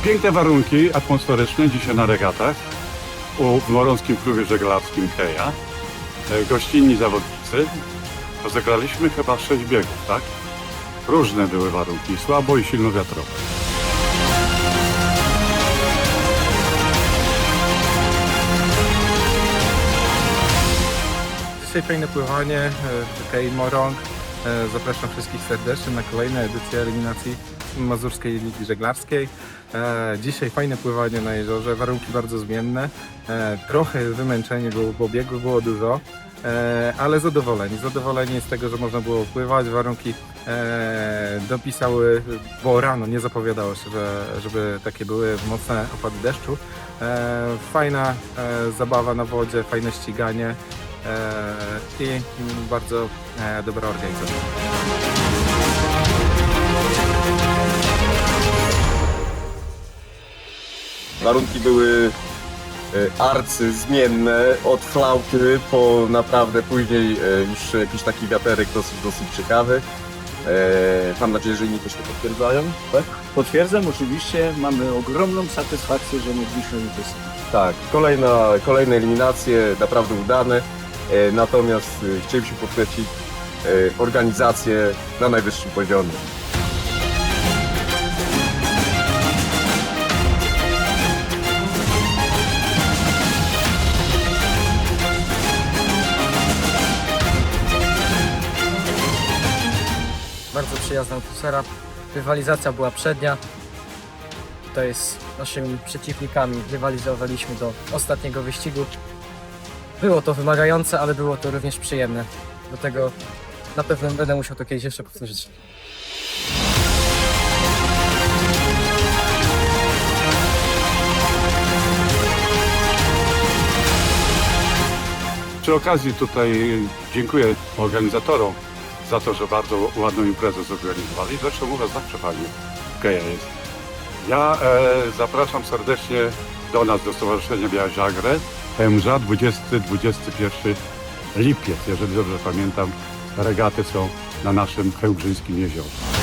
Piękne warunki atmosferyczne dzisiaj na regatach u w Morąskim Klubie Żeglarskim Keja. E, Gościnni zawodnicy. Rozegraliśmy chyba sześć biegów, tak? Różne były warunki, słabo i silno wiatrowo. Dzisiaj fajne pływanie e, w Kei Morąg. E, Zapraszam wszystkich serdecznie na kolejne edycje eliminacji Mazurskiej Ligi Żeglarskiej. E, Dzisiaj fajne pływanie na jeziorze, warunki bardzo zmienne. E, Trochę wymęczenie było, bo biegów było dużo, e, ale zadowoleni. Zadowoleni z tego, że można było pływać. Warunki dopisały, bo rano nie zapowiadało się, że, żeby takie były mocne opady deszczu. Fajna zabawa na wodzie, fajne ściganie i bardzo dobra organizacja. Warunki były e, arcyzmienne, od flauty po naprawdę później e, już jakiś taki wiaterek dosyć, dosyć ciekawy. E, Mam nadzieję, że inni też to potwierdzają. Tak? Potwierdzam oczywiście, mamy ogromną satysfakcję, że mogliśmy uczestniczyć. Tak, kolejna, kolejne eliminacje, naprawdę udane. Natomiast e, chcielibyśmy podkreślić e, organizację na najwyższym poziomie. Bardzo przyjazna atmosfera. Rywalizacja była przednia. Tutaj z naszymi przeciwnikami rywalizowaliśmy do ostatniego wyścigu. Było to wymagające, ale było to również przyjemne. Do tego na pewno będę musiał to kiedyś jeszcze powtórzyć. Przy okazji tutaj dziękuję organizatorom za to, że bardzo ładną imprezę zorganizowali. Zresztą u Was zawsze fajnie Keja jest. Ja e, zapraszam serdecznie do nas, do Stowarzyszenia Biała Żagre. PMża 20-21 lipiec, jeżeli dobrze pamiętam. Regaty są na naszym Chełmżyńskim jeziorze.